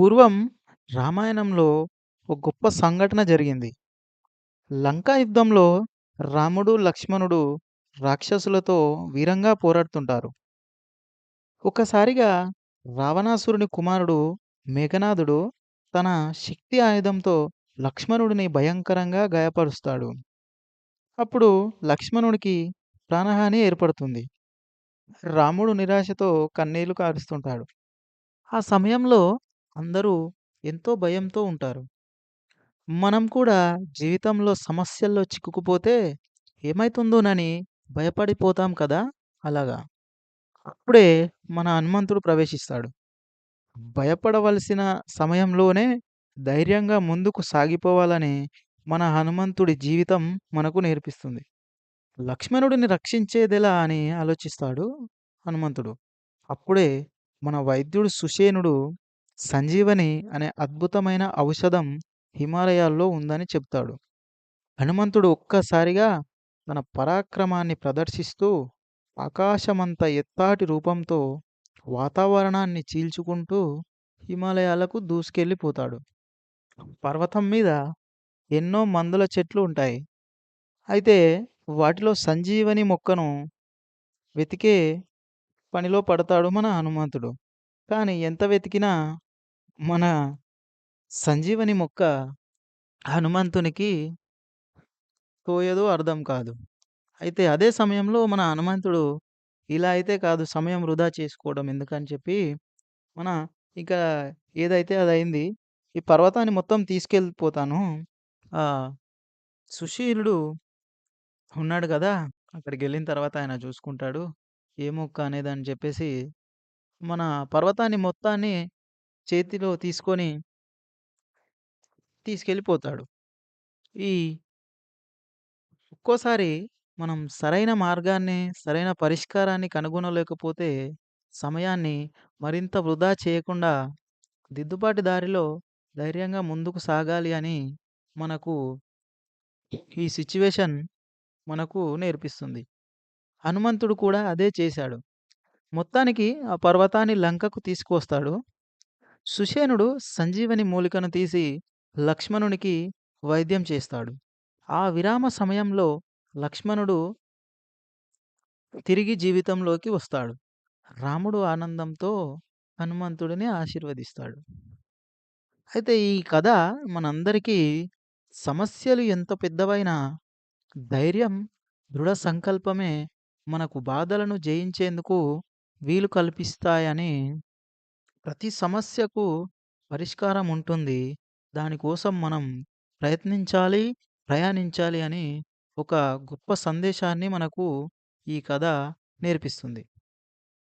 పూర్వం రామాయణంలో ఒక గొప్ప సంఘటన జరిగింది. లంకా యుద్ధంలో రాముడు, లక్ష్మణుడు రాక్షసులతో వీరంగా పోరాడుతుంటారు. ఒకసారిగా రావణాసురుని కుమారుడు మేఘనాథుడు తన శక్తి ఆయుధంతో లక్ష్మణుడిని భయంకరంగా గాయపరుస్తాడు. అప్పుడు లక్ష్మణుడికి ప్రాణహాని ఏర్పడుతుంది. రాముడు నిరాశతో కన్నీళ్ళు కారుస్తుంటాడు. ఆ సమయంలో అందరూ ఎంతో భయంతో ఉంటారు. మనం కూడా జీవితంలో సమస్యల్లో చిక్కుకుపోతే ఏమైతుందోనని భయపడిపోతాం కదా! అలాగా. అప్పుడే మన హనుమంతుడు ప్రవేశిస్తాడు. భయపడవలసిన సమయంలోనే ధైర్యంగా ముందుకు సాగిపోవాలని మన హనుమంతుడి జీవితం మనకు నేర్పిస్తుంది. లక్ష్మణుడిని రక్షించేదెలా అని ఆలోచిస్తాడు హనుమంతుడు. అప్పుడే మన వైద్యుడు సుషేనుడు సంజీవని అనే అద్భుతమైన ఔషధం హిమాలయాల్లో ఉందని చెప్తాడు. హనుమంతుడు ఒక్కసారిగా తన పరాక్రమాన్ని ప్రదర్శిస్తూ ఆకాశమంత ఎత్తాటి రూపంతో వాతావరణాన్ని చీల్చుకుంటూ హిమాలయాలకు దూసుకెళ్ళిపోతాడు. పర్వతం మీద ఎన్నో మందుల చెట్లు ఉంటాయి. అయితే వాటిలో సంజీవని మొక్కను వెతికే పనిలో పడతాడు మన హనుమంతుడు. కానీ ఎంత వెతికినా మన సంజీవని మొక్క హనుమంతునికి తోయదో అర్థం కాదు. అయితే అదే సమయంలో మన హనుమంతుడు ఇలా అయితే కాదు సమయం వృధా చేసుకోవడం ఎందుకని చెప్పి మన ఇక ఏదైతే అది అయింది ఈ పర్వతాన్ని మొత్తం తీసుకెళ్ళిపోతాను. సుశీలుడు ఉన్నాడు కదా అక్కడికి వెళ్ళిన తర్వాత ఆయన చూసుకుంటాడు. ఏ మొక్క అనేది అని చెప్పేసి మన పర్వతాన్ని మొత్తాన్ని చేతిలో తీసుకొని తీసుకెళ్ళిపోతాడు. ఈ ఒక్కోసారి మనం సరైన మార్గాన్ని, సరైన పరిష్కారాన్ని కనుగొనలేకపోతే సమయాన్ని మరింత వృధా చేయకుండా దిద్దుబాటు దారిలో ధైర్యంగా ముందుకు సాగాలి అని మనకు ఈ సిచ్యువేషన్ మనకు నేర్పిస్తుంది. హనుమంతుడు కూడా అదే చేశాడు. మొత్తానికి ఆ పర్వతాన్ని లంకకు తీసుకువస్తాడు. సుషేణుడు సంజీవని మూలికను తీసి లక్ష్మణునికి వైద్యం చేస్తాడు. ఆ విరామ సమయంలో లక్ష్మణుడు తిరిగి జీవితంలోకి వస్తాడు. రాముడు ఆనందంతో హనుమంతుడిని ఆశీర్వదిస్తాడు. అయితే ఈ కథ మనందరికీ సమస్యలు ఎంత పెద్దవైనా ధైర్యం, దృఢ సంకల్పమే మనకు బాధలను జయించేందుకు వీలు కల్పిస్తాయని ప్రతి సమస్యకు పరిష్కారం ఉంటుంది. దానికోసం మనం ప్రయత్నించాలి, ప్రయాణించాలి అని ఒక గొప్ప సందేశాన్ని మనకు ఈ కథ నేర్పిస్తుంది.